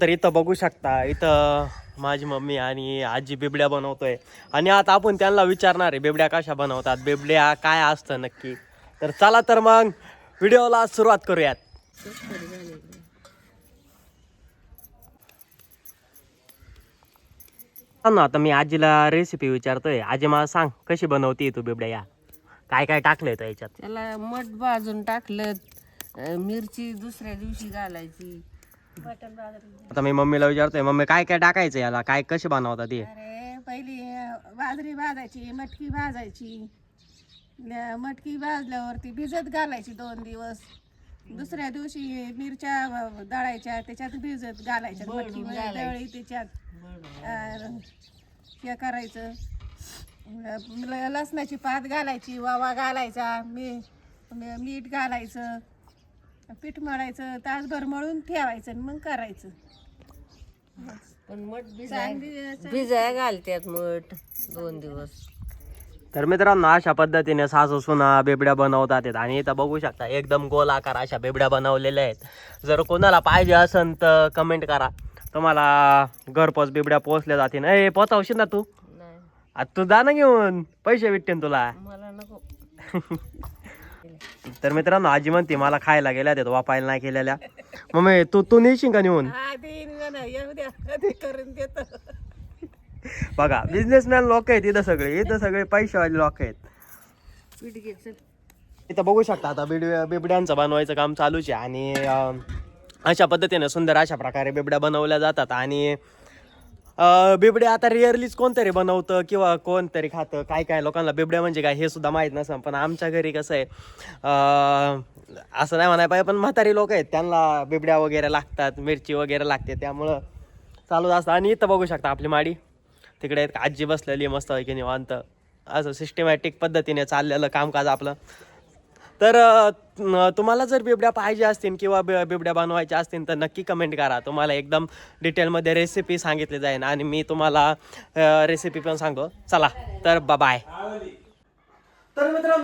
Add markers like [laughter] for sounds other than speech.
तर इथं बघू शकता. इथं माझी मम्मी आणि आजी बिबड्या बनवतोय. आणि आता आपण त्यांना विचारणार आहे बिबड्या कशा बनवतात बिबड्या काय असतं नक्की? तर चला तर मग व्हिडिओला सुरुवात करूयात. ना आता मी आजीला रेसिपी विचारतोय. आजी मला सांग कशी बनवते तू बिबड्या या? काय काय टाकलंय तो याच्यात? त्याला मठ भाजून टाकलं मिरची दुसऱ्या दिवशी घालायची आता मी मम्मीला विचारतोय मम्मी काय काय टाकायचं याला? काय कशी बनवतात ते? अरे पहिली अं, बाजरी भाजायची मटकी भाजायची. न- मटकी भाजल्यावरती भिजत घालायची दोन दिवस. दुसऱ्या दिवशी मिरच्या अं, दळायच्या त्याच्यात भिजत घालायच्या. मटकी दळी त्याच्यात अं, हे करायचं. ल- लसणाची पात घालायची वावा घालायचा मी- मीठ घालायचं. पीठ मळायचं तासभर मळून ठेवायचं आणि मग करायचं. पण मठ भिजाय चांगली भिजाय घालतात मठ दोन दिवस. तर मित्रांनो अशा पद्धतीने सासू सुना बिबड्या बनवतात आहेत. आणि इथं बघू शकता एकदम गोल आकार अशा बिबड्या बनवलेल्या आहेत. जर कोणाला पाहिजे असेल तर कमेंट करा. तुम्हाला घरपोच बिबड्या पोचल्या जातील. ए पोचावशील ना तू? नाही. आता तू जा ना घेऊन. पैसे भेटतील तुला. मला नको. [laughs] तर मित्रांनो आजी म्हणते मला खायला गेल्या आहेत वापायला नाही केलेल्या. मम्मी तू तू नेशील का नेऊन? बघा बिझनेसमॅन लोक आहेत इथं सगळे इथं सगळे पैसेवाले लोक आहेत. इथं बघू शकता आता बिबड्या बिबड्यांचं बनवायचं काम चालूच आहे आणि अशा पद्धतीने सुंदर अशा प्रकारे बिबड्या बनवल्या जातात आणि बिबडे आता रिअरलीच कोणतरी बनवतं किंवा कोणतरी खातं. काय काय लोकांना बिबड्या म्हणजे काय हे सुद्धा माहीत नसतं. पण आमच्या घरी कसं आहे असं नाही म्हणाय पाहिजे पण म्हातारी लोक आहेत. त्यांना बिबड्या वगैरे लागतात मिरची वगैरे लागते. त्यामुळं चालूच असतं. आणि इथं बघू शकता आपली माडी. तिकडे आजी बसलेली आहे मस्त की निवांत. असं सिस्टमॅटिक पद्धतीने चाललेलं कामकाज आपलं. तर तुम्हाला जर बिबड्या पाहिजे असतील किंवा बि- बिबड्या बनवायच्या असतील तर नक्की कमेंट करा. तुम्हाला एकदम डिटेलमध्ये रेसिपी सांगितली जाईल आणि मी तुम्हाला रेसिपी पण सांगतो. चला तर बाय तर मित्रांनो